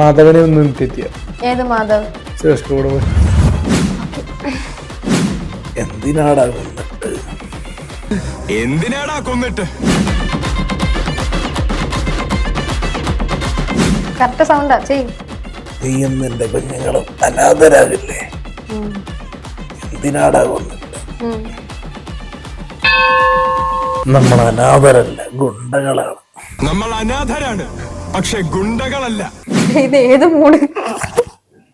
മാധവനെ ഒന്ന് തെറ്റിയ ഏത് മാധവ്? ചേഷ്ടോട് എന്തിനാടാ കൊന്നിട്ട്? എന്തിനാടാ കൊന്നിട്ട്? കറക്റ്റ് സൗണ്ടാ ചെയ് നീയും നിന്റെ കുഞ്ഞുങ്ങളും അനാഥരാകില്ലേ? എന്തിനാടാ കൊന്നിട്ട്? നമ്മൾ അനാഥരല്ല ഗുണ്ടകളാണ്. നമ്മൾ അനാഥരാണ് പക്ഷെ ഗുണ്ടകളല്ല. ഇത് ഏത് മൂഡ്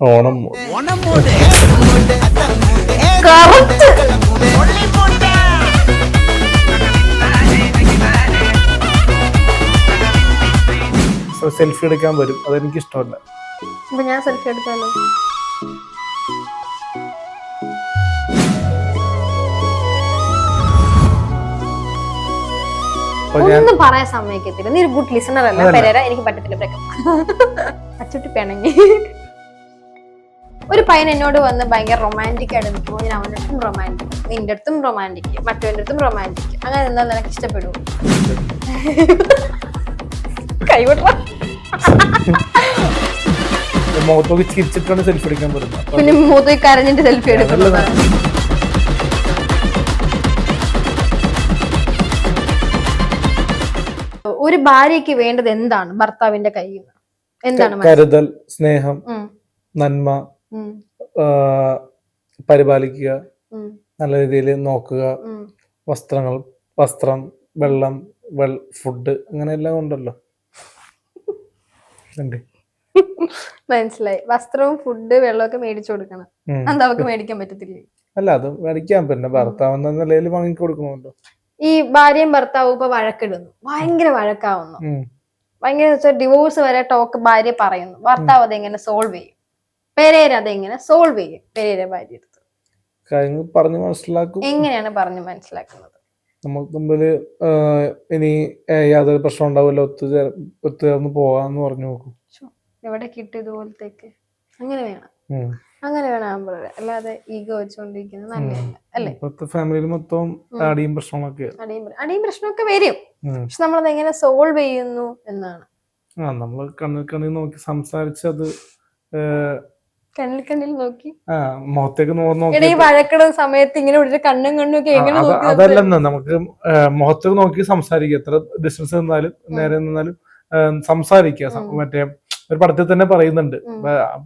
ഓണം കറക്റ്റ് സെൽഫി എടുക്കാൻ വരും. അതെനിക്ക് ഇഷ്ടമല്ല അപ്പൊ ഞാൻ സെൽഫി എടുത്താലോ? ഒന്നും പറയാൻ സമ്മതിക്കത്തില്ല. നീ ഒരു ഗുഡ് ലിസണർ അല്ല? പെരേര എനിക്ക് പറ്റത്തില്ല ബ്രേക്കപ്പ് അച്ചുട്ടി പിണങ്ങി ഒരു പയ്യൻ എന്നോട് വന്ന് ഭയങ്കര റൊമാന്റിക് ആയിട്ട് നിൽക്കുമ്പോൾ ഞാൻ അവന്റെ അടുത്തും റൊമാന്റിക് നിന്റെ അടുത്തും റൊമാന്റിക് മറ്റവന്റെ അടുത്തും റൊമാന്റിക് അങ്ങനെ നിന്നാൽ നിനക്ക് ഇഷ്ടപ്പെടും കൈവിട മുഖത്തോക്ക് ചിരിച്ചിട്ടാണ് സെൽഫി എടുക്കാൻ പറ്റുന്നത്. പിന്നെ മുഖത്തോക്ക് കരഞ്ഞിട്ട് സെൽഫി എടുക്കുന്നത്. ഒരു ഭാര്യയ്ക്ക് വേണ്ടത് എന്താണ് ഭർത്താവിന്റെ കയ്യിൽ നിന്ന് എന്താണ് കരുതൽ സ്നേഹം നന്മ പരിപാലിക്കുക നല്ല രീതിയിൽ നോക്കുക വസ്ത്രങ്ങൾ വസ്ത്രം വെള്ളം വെൾ ഫുഡ് അങ്ങനെ എല്ലാം ഉണ്ടല്ലോ. മനസ്സിലായി. വസ്ത്രവും ഫുഡ് വെള്ളമൊക്കെ മേടിച്ചു കൊടുക്കണം. അത് അവർക്ക് മേടിക്കാൻ പറ്റത്തില്ലേ? അല്ല അത് മേടിക്കാൻ പിന്നെ ഭർത്താവ് എന്ന നിലയിൽ വാങ്ങി കൊടുക്കണമല്ലോ ഈ ഭാര്യയും ഭർത്താവും ഇപ്പൊ വഴക്കിടുന്നു. ഭയങ്കര വഴക്കാവുന്നു. ഭയങ്കര ഡിവോഴ്സ് വരെ ടോക്ക് ഭാര്യ പറയുന്നു. ഭർത്താവ് അതെങ്ങനെ സോൾവ് ചെയ്യും? പെരേര അതെങ്ങനെ സോൾവ് ചെയ്യും? പെരേര ഭാര്യ കാര്യങ്ങൾ പറഞ്ഞ് മനസ്സിലാക്കും. എങ്ങനെയാണ് പറഞ്ഞു മനസ്സിലാക്കുന്നത്? നമുക്ക് മുമ്പിൽ ഇനി യാതൊരു പ്രശ്നം ഉണ്ടാവില്ല. ഒത്തുചേർ ഒത്തുചേർന്ന് പോകാന്ന് പറഞ്ഞു നോക്കും. എവിടെ കിട്ടും ഇതുപോലത്തേക്ക്? അങ്ങനെ വേണം. അങ്ങനെ വേണം ആമ്പിള്ളേര് അല്ലാതെ ഈഗോ വെച്ചുകൊണ്ടിരിക്കുന്നത് നല്ലതല്ല അല്ലേ? ഇപ്പോഴത്തെ ഫാമിലിയിൽ മൊത്തം അടിയും പ്രശ്നങ്ങളൊക്കെ. അടിയും അടിയും പ്രശ്നമൊക്കെ വരും. പക്ഷെ നമ്മളത് എങ്ങനെ സോൾവ് ചെയ്യുന്നു എന്നാണ്. ആ നമ്മൾ കണ്ണിൽ കണ്ണിൽ നോക്കി സംസാരിച്ച് അത് കണ്ണിൽ കണ്ണിൽ നോക്കി. ആ മുഖത്തേക്ക് നോക്കി. വഴക്കിടുന്ന സമയത്ത് ഇങ്ങനെ ഇവിടെ കണ്ണും കണ്ണും ഒക്കെ എങ്ങനെ അത് അതല്ലെന്ന് നമുക്ക് മുഖത്തേക്ക് നോക്കി സംസാരിക്കുക എത്ര ഡിസ്റ്റൻസ് നിന്നാലും നേരെ നിന്നാലും സംസാരിക്കുക മറ്റേ ഒരു പടത്തിൽ തന്നെ പറയുന്നുണ്ട്.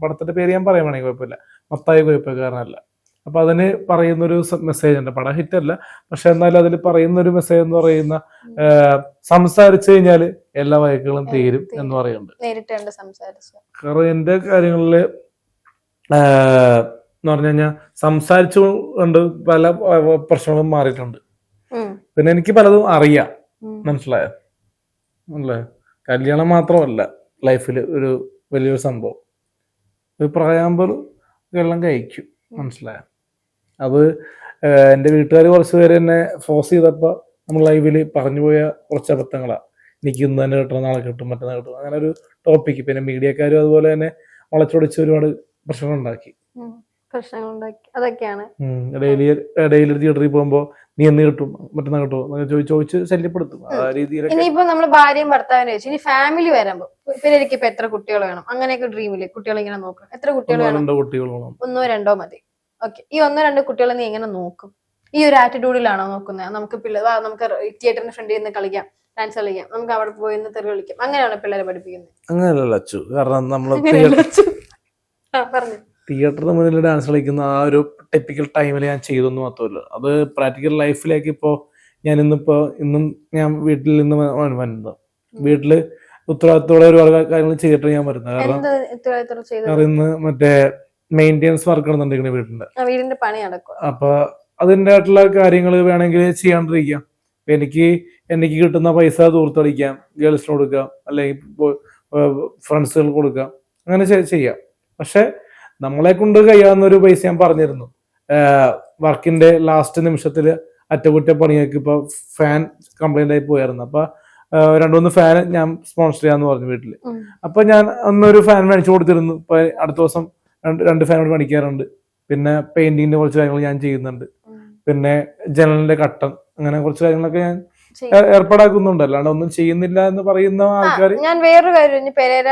പടത്തിന്റെ പേര് ഞാൻ പറയാൻ വേണമെങ്കിൽ കുഴപ്പമില്ല. മത്തായ കുഴപ്പക്കാരനല്ല. അപ്പൊ അതിന് പറയുന്നൊരു മെസ്സേജ് ഉണ്ട്. പടം ഹിറ്റല്ല പക്ഷെ എന്നാലും അതിൽ പറയുന്ന ഒരു മെസ്സേജ് എന്ന് പറയുന്ന സംസാരിച്ചു കഴിഞ്ഞാൽ എല്ലാ വഴക്കുകളും തീരും എന്ന് പറയുന്നുണ്ട്. കാരണം എന്റെ കാര്യങ്ങളിൽ എന്ന് പറഞ്ഞു കഴിഞ്ഞാൽ സംസാരിച്ചു കൊണ്ട് പല പ്രശ്നങ്ങളും മാറിയിട്ടുണ്ട്. പിന്നെ എനിക്ക് പലതും അറിയാം. മനസ്സിലായോ? കല്യാണം മാത്രമല്ല. ലൈഫിൽ ഒരു വലിയൊരു സംഭവം. ഒരു പ്രായാകുമ്പോൾ വെള്ളം കഴിക്കും. മനസ്സിലായ? അത് എന്റെ വീട്ടുകാർ കുറച്ച് പേര് എന്നെ ഫോഴ്സ് ചെയ്തപ്പോൾ നമ്മൾ ലൈവിൽ പറഞ്ഞു പോയ കുറച്ച് അബദ്ധങ്ങളാണ് എനിക്ക് ഇന്ന് തന്നെ കിട്ടണം നാളെ കിട്ടും മറ്റന്നാൾ കിട്ടും. അങ്ങനെ ഒരു ടോപ്പിക്ക് പിന്നെ മീഡിയക്കാരും അതുപോലെ തന്നെ വളച്ചൊടിച്ച് ഒരുപാട് പ്രശ്നങ്ങളുണ്ടാക്കി. പ്രശ്നങ്ങളുണ്ടാക്കി. അതൊക്കെയാണ്. ഡെയിലി ഡെയിലി തിയേറ്ററിൽ പോകുമ്പോൾ നീ എന്ന് കിട്ടും മറ്റന്നാ കിട്ടും എന്നൊക്കെ ചോദിച്ച് ശല്യപ്പെടുത്തും. ആ രീതിയിലൊക്കെ ഇനിയിപ്പോ നമ്മൾ ഭാര്യയും ഭർത്താവിനെ വെച്ച് ഇനി ഫാമിലി വരുമ്പോ പിന്നെ എനിക്ക് ഇപ്പൊ എത്ര കുട്ടികൾ വേണം? അങ്ങനെയൊക്കെ ഡ്രീമിൽ കുട്ടികൾ ഇങ്ങനെ നോക്കണം എത്ര കുട്ടികൾ വേണം? രണ്ടോ കുട്ടികൾ വേണം. ഒന്നോ രണ്ടോ മതി. ഓക്കെ ഈ ഒന്നോ രണ്ടോ കുട്ടികളെ നീ എങ്ങനെ നോക്കും? ഈ ഒരു ആറ്റിറ്റ്യൂഡിലാണോ നോക്കുന്നത് നമുക്ക് പിള്ളേർ നമുക്ക് തിയേറ്ററിന് ഫ്രണ്ടിൽ നിന്ന് കളിക്കാം ഡാൻസ് കളിക്കാം നമുക്ക് അവിടെ പോയി നിന്ന് തെറി കളിക്കാം അങ്ങനെയാണ് പിള്ളേരെ പഠിപ്പിക്കുന്നത് അങ്ങനെയല്ല അച്ചു. കാരണം നമ്മൾ തിയേറ്ററിന് മുന്നിൽ ഡാൻസ് കളിക്കുന്ന ആ ഒരു ടിപ്പിക്കൽ ടൈമിൽ ഞാൻ ചെയ്തൊന്നും മാത്രമല്ല. അത് പ്രാക്ടിക്കൽ ലൈഫിലേക്ക് ഇപ്പോൾ ഞാൻ ഇന്നിപ്പോൾ ഇന്നും ഞാൻ വീട്ടിൽ നിന്ന് വരുന്നത് വീട്ടിൽ ഉത്തരവാദിത്തോടെ ഒരുപാട് കാര്യങ്ങൾ ചെയ്തിട്ട് ഞാൻ വരുന്നത്. കാരണം ഇന്ന് മറ്റേ മെയിന്റെനൻസ് വർക്ക് നടന്നിട്ടുണ്ട് വീടിന്റെ ആ, വീടിന്റെ പണി നടക്കുക അപ്പൊ അതിന്റെ ആയിട്ടുള്ള കാര്യങ്ങൾ വേണമെങ്കിൽ ചെയ്യാണ്ടിരിക്കാം. എനിക്ക് എനിക്ക് കിട്ടുന്ന പൈസ തൂർത്തടിക്കാം ഗേൾസിന് കൊടുക്കാം. അല്ലെങ്കിൽ ഫ്രണ്ട്സുകൾക്ക് കൊടുക്കാം. അങ്ങനെ ചെയ്യാം. പക്ഷെ നമ്മളെ കൊണ്ട് കഴിയാവുന്ന ഒരു പൈസ ഞാൻ പറഞ്ഞിരുന്നു. വർക്കിന്റെ ലാസ്റ്റ് നിമിഷത്തിൽ അറ്റകുറ്റപ്പണിയൊക്കെ ഇപ്പൊ ഫാൻ കംപ്ലൈന്റ് ആയി പോയായിരുന്നു. അപ്പൊ രണ്ടുമൂന്ന് ഫാൻ ഞാൻ സ്പോൺസർ ചെയ്യാന്ന് പറഞ്ഞു വീട്ടിൽ. ഉം. അപ്പൊ ഞാൻ അന്നൊരു ഫാൻ മേടിച്ചു കൊടുത്തിരുന്നു. ഇപ്പൊ അടുത്ത ദിവസം രണ്ട് രണ്ട് ഫാൻ കൂടി മേടിക്കാറുണ്ട്. പിന്നെ പെയിന്റിങ്ങിന്റെ കുറച്ച് കാര്യങ്ങൾ ഞാൻ ചെയ്യുന്നുണ്ട്. പിന്നെ ജനലിന്റെ കട്ടൻ അങ്ങനെ കുറച്ച് കാര്യങ്ങളൊക്കെ ഞാൻ. ഏർപ്പാടാക്കുന്നുണ്ട്. അല്ലാണ്ട് ഒന്നും ചെയ്യുന്നില്ല എന്ന് പറയുന്ന ആൾക്കാർ ഞാൻ വേറൊരു കാര്യം പെരേര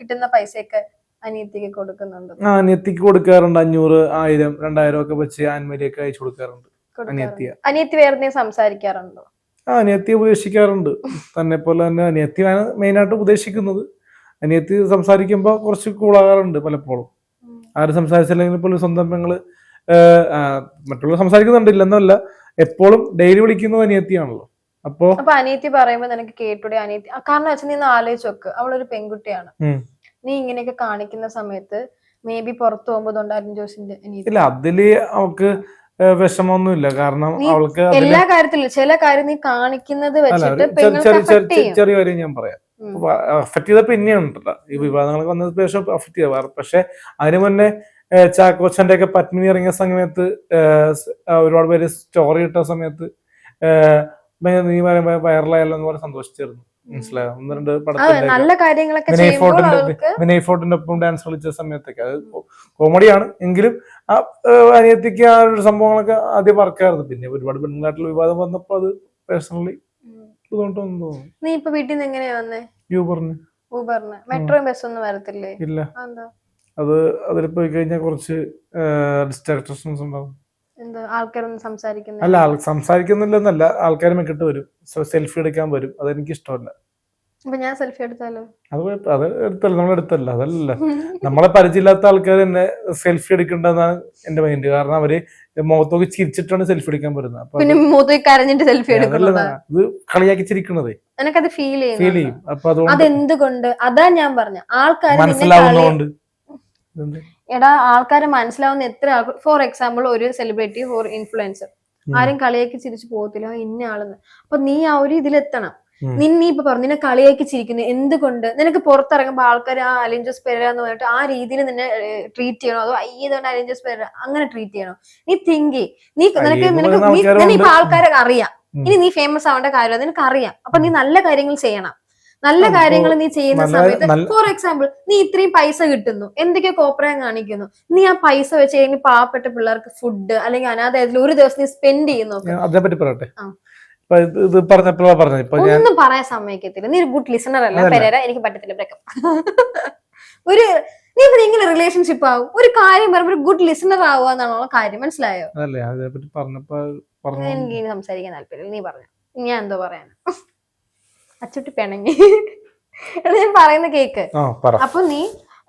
കിട്ടുന്ന പൈസയൊക്കെ അനിയത്തിക്ക് കൊടുക്കുന്നുണ്ട്. ആ അനിയത്തിക്ക് കൊടുക്കാറുണ്ട് അഞ്ഞൂറ് ആയിരം രണ്ടായിരം ഒക്കെ വെച്ച് ആൻമരിയൊക്കെ അയച്ചു കൊടുക്കാറുണ്ട്. അനിയത്തിയ. അനിയത്തി വേറെ സംസാരിക്കാറുണ്ടോ? ആ അനിയത്തി ഉപദേശിക്കാറുണ്ട്. തന്നെ പോലെ തന്നെ അനിയത്തിയാണ് മെയിനായിട്ട് ഉപദേശിക്കുന്നത്. അനിയത്തി സംസാരിക്കുമ്പോൾ കുറച്ച് കൂളാകാറുണ്ട് പലപ്പോഴും. ആരും സംസാരിച്ചില്ലെങ്കിൽ പോലും സ്വന്തം പെങ്ങൾ മറ്റുള്ളവർ സംസാരിക്കുന്നുണ്ട്. ഇല്ലെന്നല്ല എപ്പോഴും ഡെയിലി വിളിക്കുന്നത് അനിയത്തിയാണല്ലോ. അപ്പോ അപ്പൊ അനിയത്തി പറയുമ്പോ നിനക്ക് കേട്ടൂടെ അനിയത്തി? കാരണം വെച്ചാൽ നീ ഒന്ന് ആലോചിച്ച് നോക്ക്. അവളൊരു പെൺകുട്ടിയാണ്. നീ ഇങ്ങനെയൊക്കെ കാണിക്കുന്ന സമയത്ത് മേ ബി പുറത്തു പോകുമ്പോ ജോസിന്റെ അനിയത്തി. ഇല്ല അതിൽ അവൾക്ക് ഏഹ്, വിഷമമൊന്നുമില്ല. കാരണം നീ അവൾക്ക് അതിൽ എല്ലാ കാര്യത്തിലും ചില കാര്യം നീ കാണിക്കുന്നത് അല്ല വെച്ചിട്ട് ഒരു ചെറിയ ചെറിയ affect ചെയ്യും. ചെറിയ കാര്യം ഞാൻ പറയാം. ഉം. അഫക്ട് ചെയ്ത പിന്നെയാണ് കേട്ടോ ഈ വിവാദങ്ങളൊക്കെ വന്നത് ശേഷം അഫക്ട് ചെയ്ത പക്ഷെ അതിന് മുന്നേ ഏഹ്, ചാക്കോച്ചന്റെ ഒക്കെ പത്മിനി ഇറങ്ങിയ സമയത്ത് ഏഹ്, സ്- ആ, ഒരുപാട് പേര് സ്റ്റോറി ഇട്ട സമയത്ത് ഏഹ്, ഭയ- നീ വൈറലായല്ലോ എന്ന് പറഞ്ഞ് സന്തോഷിച്ചിരുന്നു. മനസ്സിലായോ? ഒന്ന് രണ്ട് പടത്തിന്റെ വിനയ് ഫോർട്ടിന്റെ വിനയ് ഫോർട്ടിന്റെ ഒപ്പം ഡാൻസ് കളിച്ച സമയത്തൊക്കെ. അത് കോമഡിയാണ്. എങ്കിലും ആ അനിയത്തിക്ക് ആ ഒരു സംഭവങ്ങളൊക്കെ ആദ്യം വർക്കായിരുന്നു പിന്നെ ഒരുപാട് പെണ്ണുങ്ങളായിട്ടുള്ള വിവാദം വന്നപ്പോ അത് പേഴ്സണലി ബുദ്ധിമുട്ടൊന്നും തോന്നുന്നു. നീ ഇപ്പൊ വീട്ടിൽ നിന്ന് എങ്ങനെയാ വന്നേ? ഊബറിന് മെട്രോയും ബസ്സൊന്നും വരത്തില്ലേ? ഇല്ല. അത് അതിൽ പോയി കഴിഞ്ഞാൽ കുറച്ച് ഡിസ്ട്രാക്ഷൻസ് ഉണ്ടാവും. ആൾക്കാരൊന്നും സംസാരിക്കുന്നില്ല? അല്ല സംസാരിക്കുന്നില്ലെന്നല്ല ആൾക്കാർ മെക്കിട്ട് വരും. സെൽഫി എടുക്കാൻ വരും. അതെനിക്ക് ഇഷ്ടമല്ല അപ്പൊ ഞാൻ സെൽഫി എടുത്താലോ? അത് അത് എടുത്തല്ല നമ്മൾ എടുത്തല്ല അതല്ല. നമ്മളെ പരിചയമില്ലാത്ത ആൾക്കാർ തന്നെ സെൽഫി എടുക്കണ്ടെന്നാണ് എന്റെ മൈൻഡ് കാരണം അവർ മുഖത്തൊക്കെ ചിരിച്ചിട്ടാണ് സെൽഫി എടുക്കാൻ വരുന്നത്. പിന്നെ കരഞ്ഞിട്ട് സെൽഫി എടുക്കുന്നത്? ഇത് കളിയാക്കി ചിരിക്കണതേ. എനിക്കത് ഫീൽ ഫീൽ ചെയ്യുന്നു ചെയ്യും. അപ്പൊ അതുകൊണ്ട് അതെന്തുകൊണ്ട്? അതാ ഞാൻ പറഞ്ഞ. ആൾക്കാർ മനസ്സിലാവുന്നതുകൊണ്ട്? എടാ ആൾക്കാരെ മനസ്സിലാവുന്ന എത്ര ഫോർ എക്സാമ്പിൾ ഒരു സെലിബ്രിറ്റി ഫോർ ഇൻഫ്ലുവൻസർ. ആരും കളിയാക്കി ചിരിച്ചു പോകത്തില്ല. "ആ, ഇന്ന ആളെന്ന്. അപ്പൊ നീ ആ ഒരു ഇതിലെത്തണം. എത്തണം നിന്നെ നീ ഇപ്പൊ പറഞ്ഞു നിന്നെ കളിയാക്കി ചിരിക്കുന്നു. എന്തുകൊണ്ട്? നിനക്ക് പുറത്തിറങ്ങുമ്പോ ആൾക്കാർ ആ അലിഞ്ചസ് പെര എന്ന് പറഞ്ഞിട്ട് ആ രീതിയിൽ നിന്നെ ട്രീറ്റ് ചെയ്യണോ? അതോ അയ്യതുകൊണ്ട് അലിഞ്ചസ് പെര അങ്ങനെ ട്രീറ്റ് ചെയ്യണോ? നീ തിങ്കി നീ നിനക്ക് നിനക്ക് നിന്നെ ഇപ്പൊ. ആൾക്കാരെ അറിയാം. ഇനി നീ ഫേമസ് ആവേണ്ട കാര്യം നിനക്ക് അറിയാം അപ്പൊ നീ നല്ല കാര്യങ്ങൾ ചെയ്യണം. നല്ല കാര്യങ്ങൾ നീ ചെയ്യുന്ന സമയത്ത് ഫോർ എക്സാമ്പിൾ നീ ഇത്രയും പൈസ കിട്ടുന്നു. എന്തൊക്കെ കോപ്രായം കാണിക്കുന്നു. നീ ആ പൈസ വെച്ച് കഴിഞ്ഞാൽ പാവപ്പെട്ട പിള്ളേർക്ക് ഫുഡ് അല്ലെങ്കിൽ അനാഥായത്തിൽ ഒരു ദിവസം നീ സ്പെൻഡ് ചെയ്യുന്നു. പറയട്ടെ? ഇത് പറഞ്ഞപ്പോഴാ ഇപ്പൊ ഒന്നും പറയാൻ സമ്മതിക്കത്തില്ല. നീ ഒരു ഗുഡ് ലിസണർ അല്ല. പെരേരാ എനിക്ക് പറ്റത്തില്ല. ബ്രേക്കപ്പ്. ഒരു നീ ഇപ്പൊ എങ്ങനെ റിലേഷൻഷിപ്പ് ആവും. ഒരു കാര്യം പറയുമ്പോൾ ഒരു ഗുഡ് ലിസണർ ആവുക എന്നാണുള്ള കാര്യം. മനസ്സിലായോ? അതിനെപ്പറ്റി പറഞ്ഞപ്പോ പറഞ്ഞു എനിക്ക് സംസാരിക്കാൻ താല്പര്യം നീ പറഞ്ഞു. ഞാൻ എന്തോ പറയാൻ അച്ചുട്ടി പിണങ്ങി. എടാ, ഞാൻ പറയുന്ന കേക്ക്. ആ പറ. അപ്പൊ നീ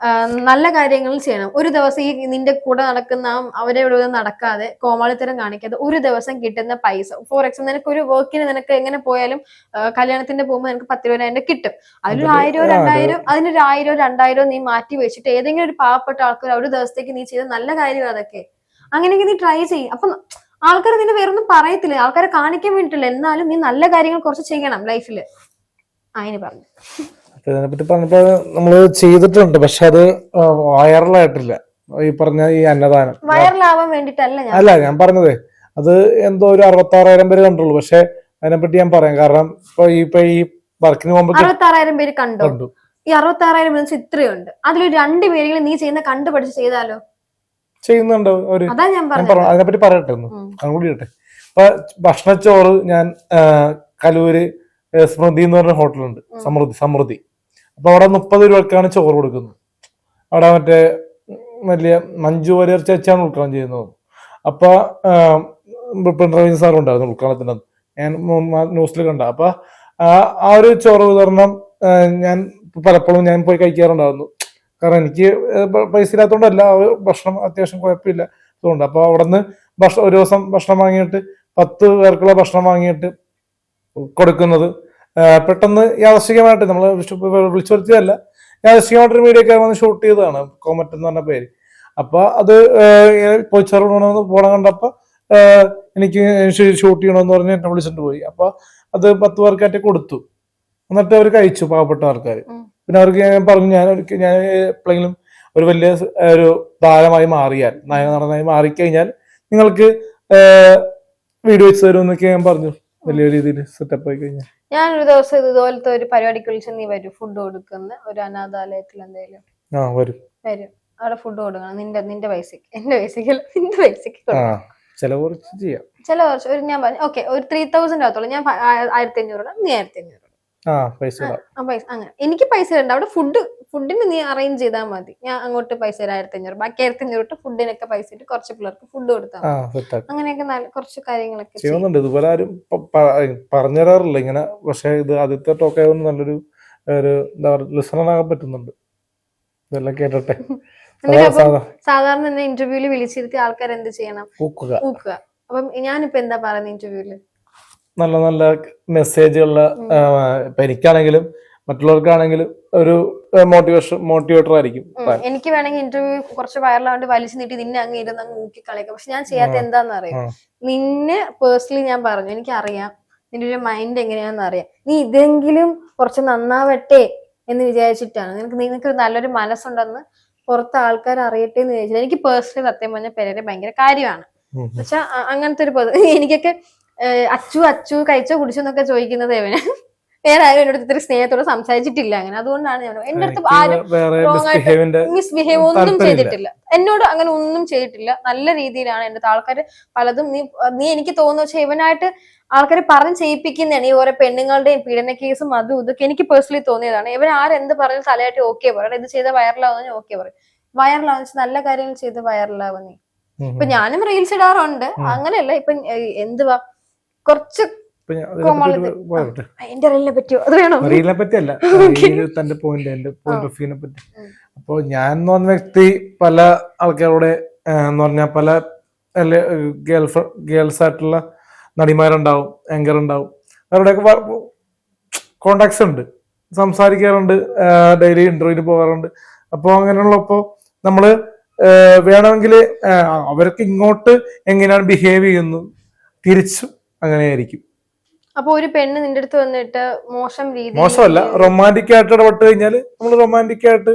ആ, നല്ല കാര്യങ്ങൾ ചെയ്യണം. ഒരു ദിവസം ഈ നിന്റെ കൂടെ നടക്കുന്ന ആ അവരെ ഇവിടെ നടക്കാതെ കോമാളിത്തരം കാണിക്കാതെ ഒരു ദിവസം കിട്ടുന്ന പൈസ. ഫോർ എക്സാമ്പിൾ നിനക്ക് ഒരു വർക്കിന് നിനക്ക് എങ്ങനെ പോയാലും ആ, കല്യാണത്തിന്റെ പോകുമ്പോൾ നിനക്ക് പത്ത് രൂപ കിട്ടും. അതിലൊരു ആയിരം രണ്ടായിരം അതിനൊരു ആയിരോ രണ്ടായിരോ നീ മാറ്റി വെച്ചിട്ട് ഏതെങ്കിലും ഒരു പാവപ്പെട്ട ആൾക്കാർ ഒരു ദിവസത്തേക്ക് നീ ചെയ്ത നല്ല കാര്യം അതൊക്കെ. അങ്ങനെയൊക്കെ നീ ട്രൈ ചെയ്യും. അപ്പൊ ആൾക്കാർ നിന്നെ വേറൊന്നും പറയത്തില്ല. ആൾക്കാരെ കാണിക്കാൻ വേണ്ടിയിട്ടില്ല എന്നാലും നീ നല്ല കാര്യങ്ങൾ കുറച്ച് ചെയ്യണം ലൈഫിൽ അതിന് പറഞ്ഞു. ഇതിനെപ്പറ്റി ചെയ്തിട്ടുണ്ട് പക്ഷെ അത് വൈറലായിട്ടില്ല. ഈ പറഞ്ഞ ഈ അന്നദാനം. വൈറലാവാൻ വേണ്ടിട്ടല്ല അല്ല ഞാൻ പറഞ്ഞതേ അത് എന്തോ ഒരു അറുപത്തി ആറായിരം പേര് കണ്ടുള്ളൂ പക്ഷെ അതിനെപ്പറ്റി ഞാൻ പറയാം. കാരണം ഇപ്പൊ ഈ ഇപ്പൊ ഈ വർക്കിന് പോകുമ്പോൾ അറുപത്താറായിരം പേര് കണ്ടോ. കണ്ടു. ഈ അറുപത്താറായിരം ഇത്രയുണ്ട്. അതിൽ രണ്ട് പേരെങ്കിലും നീ ചെയ്യുന്ന കണ്ടു പഠിച്ച് ചെയ്താലോ? ചെയ്യുന്നുണ്ട് ഒരു അതിനെപ്പറ്റി പറയട്ടെ ഒന്ന്. അതുകൂടി ഇട്ടെ ഇപ്പൊ ഭക്ഷണച്ചോറ് ഞാൻ കലൂര് സ്മൃതി എന്ന് പറഞ്ഞ ഹോട്ടലുണ്ട്. സമൃദ്ധി സമൃദ്ധി. അപ്പൊ അവിടെ മുപ്പത് രൂപക്കാണ് ചോറ് കൊടുക്കുന്നത്. അവിടെ മറ്റേ വലിയ മഞ്ജു വാര്യർ ചേച്ചിയാണ് ഉദ്ഘാടനം ചെയ്യുന്നത്. അപ്പൊ പിണറായി സാർ ഉണ്ടായിരുന്നു അന്ന്. ഞാൻ ന്യൂസിൽ കണ്ട. അപ്പൊ ആ ഒരു ചോറ് വിതരണം ഞാൻ പലപ്പോഴും ഞാൻ പോയി കഴിക്കാറുണ്ടായിരുന്നു. കാരണം എനിക്ക് പൈസ ഇല്ലാത്തതുകൊണ്ടല്ല ഭക്ഷണം അത്യാവശ്യം കുഴപ്പമില്ല. അതുകൊണ്ട് അപ്പൊ അവിടെ നിന്ന് ഭക്ഷണം ഒരു ദിവസം ഭക്ഷണം വാങ്ങിയിട്ട് പത്ത് പേർക്കുള്ള ഭക്ഷണം വാങ്ങിയിട്ട് കൊടുക്കുന്നത്. പെട്ടെന്ന് യാദർശികമായിട്ട് നമ്മൾ വിളിച്ചു വരുത്തിയതല്ല യാദർശികമായിട്ടൊരു വീഡിയോ ഒക്കെ വന്ന് ഷൂട്ട് ചെയ്തതാണ് കോമറ്റ് എന്ന് പറഞ്ഞ പേര്. അപ്പൊ അത് പൊച്ചറ് പോകണമെന്ന് പോണ കണ്ടപ്പോ എനിക്ക് ഷൂട്ട് ചെയ്യണമെന്ന് പറഞ്ഞ് എന്നെ വിളിച്ചിട്ട് പോയി. അപ്പൊ അത് പത്ത് പേർക്കായിട്ട് കൊടുത്തു. എന്നിട്ട് അവർ കഴിച്ചു പാവപ്പെട്ട ആൾക്കാർ പിന്നെ അവർക്ക് ഞാൻ പറഞ്ഞു ഞാൻ ഞാൻ എപ്പോഴെങ്കിലും ഒരു വലിയ ഒരു താരമായി മാറിയാൽ നായക നടനായി മാറിക്കഴിഞ്ഞാൽ നിങ്ങൾക്ക് വീഡിയോ വെച്ച് തരുമെന്നൊക്കെ ഞാൻ പറഞ്ഞു. വലിയ രീതിയിൽ സെറ്റപ്പ് ആയി കഴിഞ്ഞാൽ ഞാനൊരു ദിവസം ഇതുപോലത്തെ ഒരു പരിപാടിക്ക് വിളിച്ച് നീ വരും ഫുഡ് കൊടുക്കുന്ന. ഒരു അനാഥാലയത്തിൽ എന്തെങ്കിലും ആ വരും. വരും. അവിടെ ഫുഡ് കൊടുക്കണം. നിന്റെ നിന്റെ പൈസക്ക്. എന്റെ പൈസക്ക് നിന്റെ പൈസക്ക് ആ ചിലവ് കുറച്ച് ചെയ്യാം. ചില കുറച്ച് ഒരു ഞാൻ പറഞ്ഞു ഓക്കെ ഒരു ത്രീ തൗസൻഡ് ആകത്തുള്ളൂ ഞാൻ ആയിരത്തി അഞ്ഞൂറ് നീ ആയിരത്തി അഞ്ഞൂറ് ആ പൈസ അങ്ങനെ. എനിക്ക് പൈസ ഉണ്ട് അവിടെ ഫുഡ് ഫുഡിന് നീ അറേഞ്ച് ചെയ്താൽ മതി. ഞാൻ അങ്ങോട്ട് പൈസ ഒരു ആയിരത്തി അഞ്ഞൂറ് ബാക്കി ആയിരത്തി അഞ്ഞൂറ് തൊട്ട് ഫുഡിനൊക്കെ പൈസ ഇട്ട് കുറച്ച് പിള്ളേർക്ക് ഫുഡ് കൊടുത്താൽ അങ്ങനെയൊക്കെ കുറച്ച് കാര്യങ്ങളൊക്കെ ചെയ്യും. ചെയ്യുന്നുണ്ട്. ഇതുപോലെ ആരും പ- പ- പറഞ്ഞു തരാറില്ല ഇങ്ങനെ പക്ഷേ ഇത് ആദ്യത്തെ ടോക്ക് ആയതുകൊണ്ട് നല്ലൊരു ഒരു എന്താ പറയുക ലിസണർ ആകാൻ പറ്റുന്നുണ്ട്. ഇതെല്ലാം സാധാ സാധാരണ എന്നെ ഇന്റർവ്യൂൽ വിളിച്ചിരുത്തി ആൾക്കാർ എന്ത് ചെയ്യണം? ഊക്കുക. അപ്പം ഞാനിപ്പോ എന്താ പറയുന്നത് ഇന്റർവ്യൂൽ നല്ല നല്ല മെസ്സേജുള്ള ഇപ്പൊ എനിക്കാണെങ്കിലും മറ്റുള്ളവർക്കാണെങ്കിലും ഒരു മോട്ടിവേഷൻ മോട്ടിവേറ്റർ ആയിരിക്കും. എനിക്ക് വേണമെങ്കിൽ ഇന്റർവ്യൂ കുറച്ച് വയറിലാണ്ട് വലിച്ചു നീട്ടി നിന്നെ അങ്ങ് ഇരുന്ന് അങ്ങ് ഊക്കി കളയൊക്കെ പക്ഷെ ഞാൻ ചെയ്യാത്ത എന്താന്ന് അറിയാം നിന്നെ പേഴ്സണലി ഞാൻ പറഞ്ഞു എനിക്കറിയാം നിന്റെ ഒരു മൈൻഡ് എങ്ങനെയാണെന്ന് അറിയാം നീ ഇതെങ്കിലും കുറച്ച് നന്നാവട്ടെ എന്ന് വിചാരിച്ചിട്ടാണ്. നിനക്ക് നിനക്ക് നല്ലൊരു മനസ്സുണ്ടെന്ന് പുറത്ത് ആൾക്കാർ അറിയട്ടെ എന്ന് വിചാരിച്ചു എനിക്ക് പേഴ്സണലി സത്യം പറഞ്ഞ പെരേരെ ഭയങ്കര കാര്യമാണ്. പക്ഷെ അങ്ങനത്തെ ഒരു എനിക്കൊക്കെ അച്ചു അച്ചു കഴിച്ചോ കുടിച്ചോ എന്നൊക്കെ ചോദിക്കുന്നത് എവന്? വേറെ ആരും എന്നോട് ഇത്ര സ്നേഹത്തോടെ സംസാരിച്ചിട്ടില്ല അങ്ങനെ. അതുകൊണ്ടാണ് ഞാൻ എന്റെ അടുത്ത് ആരും മിസ്ബിഹേവ് ഒന്നും ചെയ്തിട്ടില്ല. എന്നോട് അങ്ങനെ ഒന്നും ചെയ്തിട്ടില്ല. നല്ല രീതിയിലാണ് എന്റെ ആൾക്കാർ പലതും നീ നീ എനിക്ക് തോന്നുന്നു വെച്ചാൽ ഇവനായിട്ട് ആൾക്കാരെ പറഞ്ഞ് ചെയ്യിപ്പിക്കുന്നതാണ്. ഈ ഓരോ പെണ്ണുങ്ങളുടെയും പീഡന കേസും അതും ഇതൊക്കെ എനിക്ക് പേഴ്സണലി തോന്നിയതാണ്. ഇവൻ ആരെന്ത് പറഞ്ഞാലും തലയായിട്ട് ഓക്കെ പറയണം ഇത് ചെയ്ത വൈറലാവുന്ന ഓക്കെ പറയും. വൈറലാവുന്ന നല്ല കാര്യങ്ങൾ ചെയ്ത് വൈറലാവുന്നേ ഇപ്പൊ ഞാനും റീൽസ് ഇടാറുണ്ട്. അങ്ങനെയല്ല ഇപ്പൊ എന്തുവാ? കുറച്ച് പറ്റിയല്ല. തന്റെ പോയിന്റ് എന്റെ പോയിന്റ് ഓഫ് വ്യൂനെ പറ്റി. അപ്പൊ ഞാൻ എന്ന് പറഞ്ഞ വ്യക്തി പല ആൾക്കാരോട് എന്ന് പറഞ്ഞാൽ പല ഗേൾ ഗേൾസ് ആയിട്ടുള്ള നടിമാരുണ്ടാവും ആങ്കർ ഉണ്ടാവും. അവരുടെ കോണ്ടാക്ട്സ് ഉണ്ട്. സംസാരിക്കാറുണ്ട് ഡെയിലി ഇന്റർവ്യൂവിന് പോകാറുണ്ട്. അപ്പോൾ അങ്ങനെയുള്ളപ്പോ നമ്മൾ ആ, വേണമെങ്കിൽ അവർക്ക് ഇങ്ങോട്ട് എങ്ങനെയാണ് ബിഹേവ് ചെയ്യുന്നത് തിരിച്ചും അങ്ങനെയായിരിക്കും. അപ്പൊ ഒരു പെണ്ണ് നിന്റെ അടുത്ത് വന്നിട്ട് മോശം രീതി മോശമല്ല റൊമാന്റിക് ആയിട്ട് ഇടപെട്ട് കഴിഞ്ഞാൽ നമ്മൾ റൊമാന്റിക് ആയിട്ട്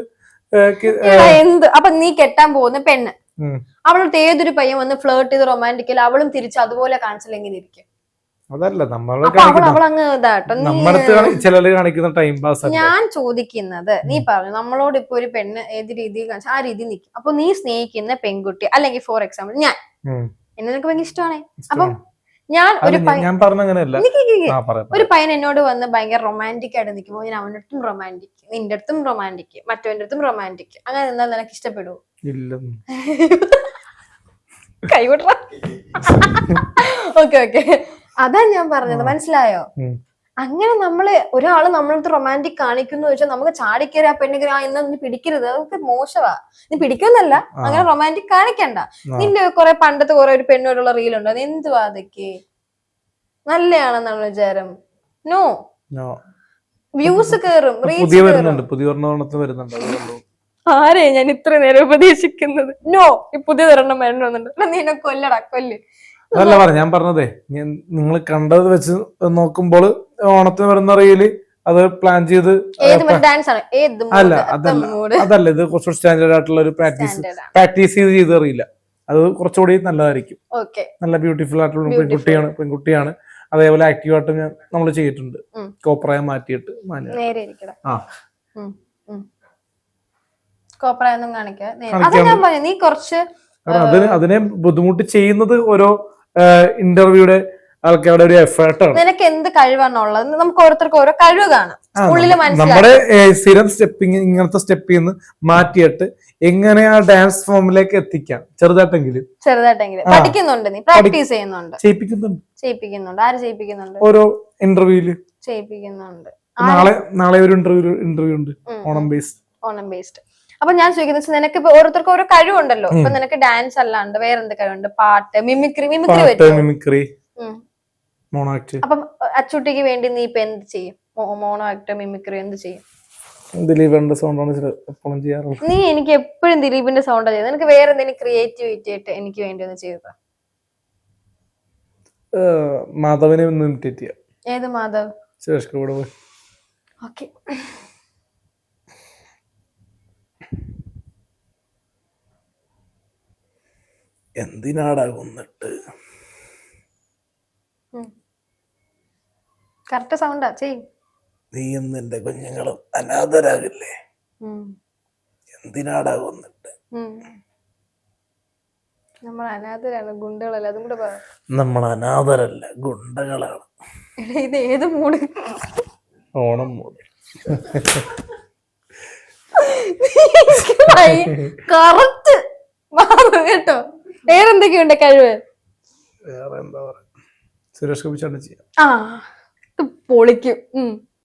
എന്ത്? അപ്പൊ നീ കെട്ടാൻ പോകുന്ന പെണ്ണ്. അവളടുത്ത് ഏതൊരു പയ്യൻ വന്ന് ഫ്ലേർട്ട് ചെയ്ത് റൊമാന്റിക്കൽ അവളും തിരിച്ച് അതുപോലെ കാണിച്ചില്ല എങ്ങനെ ഇരിക്കും. അതല്ല നമ്മളെ അപ്പൊ അവൾ കാണിക്കുന്ന ടൈം പാസ് ഞാൻ ചോദിക്കുന്നത് നീ പറഞ്ഞു നമ്മളോട് ഇപ്പൊ ഒരു പെണ്ണ് ഏത് രീതിയിൽ കാണിച്ചു ആ രീതി നിൽക്കും അപ്പൊ നീ സ്നേഹിക്കുന്ന പെൺകുട്ടി അല്ലെങ്കിൽ ഫോർ എക്സാമ്പിൾ ഞാൻ. എന്നെ നിനക്ക് ഭയങ്കര ഇഷ്ടമാണ്. അപ്പം ഞാൻ ഒരു ഞാൻ- ഒരു പയ്യൻ എന്നോട് വന്ന് ഭയങ്കര റൊമാന്റിക് ആയിട്ട് നിൽക്കുമ്പോൾ ഞാൻ അവന്റെ അടുത്തും റൊമാന്റിക് നിന്റെ അടുത്തും റൊമാന്റിക് മറ്റവന്റെ അടുത്തും റൊമാന്റിക് അങ്ങനെ നിന്നാൽ നിനക്ക് ഇഷ്ടപ്പെടുവോ? ഇല്ല. കൈവിട ഓക്കെ ഓക്കെ അതാ ഞാൻ പറഞ്ഞത്. മനസ്സിലായോ. അങ്ങനെ നമ്മൾ ഒരാൾ നമ്മളടുത്ത് റൊമാന്റിക് കാണിക്കുന്നു വെച്ചാൽ നമുക്ക് ചാടിക്കയറി ആ പെണ്ണുകറി ആ ഇന്ന് നീ പിടിക്കരുത്. അതൊക്കെ മോശമാ നീ പിടിക്കുന്നല്ല അങ്ങനെ റൊമാന്റിക് കാണിക്കണ്ട. നിന്റെ കുറെ പണ്ടത്തെ കുറെ ഒരു പെണ്ണോടുള്ള റീലുണ്ട് അത് എന്തുവാ അതൊക്കെ? നല്ലയാണെന്നാണ് വിചാരം. നോ. വ്യൂസ് കേറും പുതിയ വരുന്നുണ്ട്. പുതിയ വരുന്നുണ്ട്. ആരെ ഞാൻ ഇത്ര നേരം ഉപദേശിക്കുന്നത്? നോ ഈ പുതിയ തരണം വരണമെന്നുണ്ട്. നീ എന്നെ കൊല്ലടാ കൊല്ല്. അതല്ല പറഞ്ഞ ഞാൻ പറഞ്ഞതേ നിങ്ങൾ കണ്ടത് വെച്ച് നോക്കുമ്പോൾ ഓണത്തിന് വരുന്ന റീൽ അത് പ്ലാൻ ചെയ്ത് അല്ല അതല്ല അതല്ല ഇത് കുറച്ചുകൂടി സ്റ്റാൻഡേർഡ് ആയിട്ടുള്ള ഒരു പ്രാക്ടീസ് പ്രാക്ടീസ് ചെയ്ത് ചെയ്ത് അറിയില്ല അത് കുറച്ചുകൂടി നല്ലതായിരിക്കും. നല്ല ബ്യൂട്ടിഫുൾ ആയിട്ടുള്ള. പെൺകുട്ടിയാണ് പെൺകുട്ടിയാണ്. അതേപോലെ ആക്റ്റീവ് ആയിട്ട് ഞാൻ നമ്മൾ ചെയ്തിട്ടുണ്ട്. കോപ്രായം മാറ്റിയിട്ട് ആ. കോപ്പറയൊന്നും കാണിക്കാ? നീ കുറച്ച് അതിനെ ബുദ്ധിമുട്ട് ചെയ്യുന്നത് ഓരോ ഇന്റർവ്യൂയുടെ ആൾക്കാരുടെ ഒരു എഫേർട്ടാണ്. നിനക്ക് എന്ത് കഴിവാണുള്ളത്? നമുക്ക് ഓരോരുത്തർക്കും ഓരോ കഴിവ് കാണാം. മനസ്സിലാവും നമ്മുടെ സ്ഥിരം സ്റ്റെപ്പിങ് ഇങ്ങനത്തെ സ്റ്റെപ്പിൽ നിന്ന് മാറ്റിയിട്ട് എങ്ങനെ ആ ഡാൻസ് ഫോമിലേക്ക് എത്തിക്കാം? ചെറുതായിട്ടെങ്കിലും. ചെറുതായിട്ടെങ്കിലും. പഠിക്കുന്നുണ്ട് നീ? പ്രാക്ടീസ് ചെയ്യുന്നുണ്ട്. ചെയ്യിപ്പിക്കുന്നുണ്ട്. ചെയ്യിപ്പിക്കുന്നുണ്ട്. ആര് ചെയ്യിപ്പിക്കുന്നുണ്ട്? ഓരോ ഇന്റർവ്യൂൽ. ചെയ്യിപ്പിക്കുന്നുണ്ട്. നാളെ നാളെ ഒരു ഇന്റർവ്യൂ ഇന്റർവ്യൂ ഉണ്ട്. ഓണം ബേസ്ഡ് ഓണം ബേസ്ഡ് അപ്പൊ ഞാൻ ചോദിക്കുന്നത് നിനക്ക് ഇപ്പൊ ഓരോരുത്തർക്കും ഓരോ കഴിവുണ്ടല്ലോ. ഇപ്പൊ നിനക്ക് ഡാൻസ് അല്ലാണ്ട് വേറെ എന്ത് കഴിവുണ്ട്? പാട്ട് മിമിക്രി മിമിക്രി മിമിക്രി അപ്പം അച്ചൂട്ടിക്ക് വേണ്ടി നീ ഇപ്പൊ എന്ത് ചെയ്യും? മോണോ ആക്ട് മിമിക്രി എന്ത് ചെയ്യും? ദിലീപന്റെ സൗണ്ടാണ് ചില എപ്പോഴും ചെയ്യാറുള്ളത്. നീ എനിക്ക് എപ്പോഴും ദിലീപിന്റെ സൗണ്ടാ ചെയ്യുന്നത് നിനക്ക് വേറെ എന്തെങ്കിലും ക്രിയേറ്റിവിറ്റി ആയിട്ട് എനിക്ക് വേണ്ടി ഒന്ന് ചെയ്തതാ? ഏഹ്, മാധവനെ ഒന്ന് ഇമിറ്റേറ്റ് ചെയ്യാം. ഏത് മാധവ്? സുരേഷ് കൂടെ പോയി. ഓക്കെ. എന്തിനാടാ കൊന്നിട്ട് കറക്റ്റ് സൗണ്ടാ ചെയ് നീയും നിന്റെ കുഞ്ഞുങ്ങളും അനാഥരാകില്ലേ? എന്തിനാടാ കൊന്നിട്ട് നമ്മൾ അനാഥരാണ് ഗുണ്ടകളല്ല അതും കൂടെ നമ്മൾ അനാഥരല്ല ഗുണ്ടകളാണ്. ഇത് ഏത് മൂഡ് ഓണം മൂട്. കറക്റ്റ് കേട്ടോ. വേറെന്തൊക്കെയുണ്ട് കഴിവ്? വേറെ എന്താ പറയാ? സുരേഷ് ഗോപി ചേട്ടൻ ചെയ്യാം. ആ ഇത് പൊളിക്കും. ഉം.